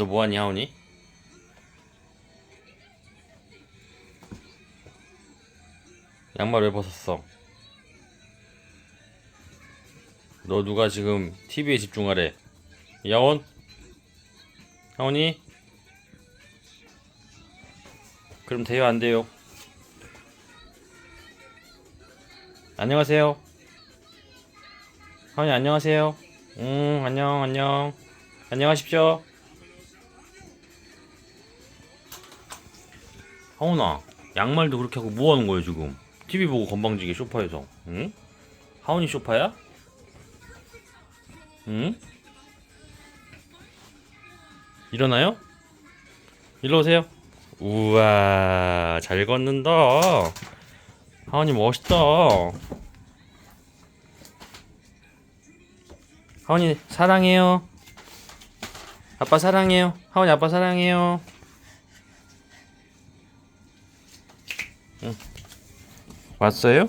너 뭐하니 하온이? 양말 왜 벗었어? 너 누가 지금 TV에 집중하래? 야온? 하온이? 그럼 돼요 안 돼요? 안녕하세요. 하온이 안녕하세요. 응 안녕 안녕 안녕하십시오. 하온아 양말도 그렇게 하고 뭐 하는 거야 지금? TV 보고 건방지게 소파에서 응? 하온이 소파야? 응? 일어나요? 일로 오세요. 우와 잘 걷는다. 하온이 멋있다. 하온이 사랑해요. 아빠 사랑해요. 하온이 아빠 사랑해요. 응. 왔어요?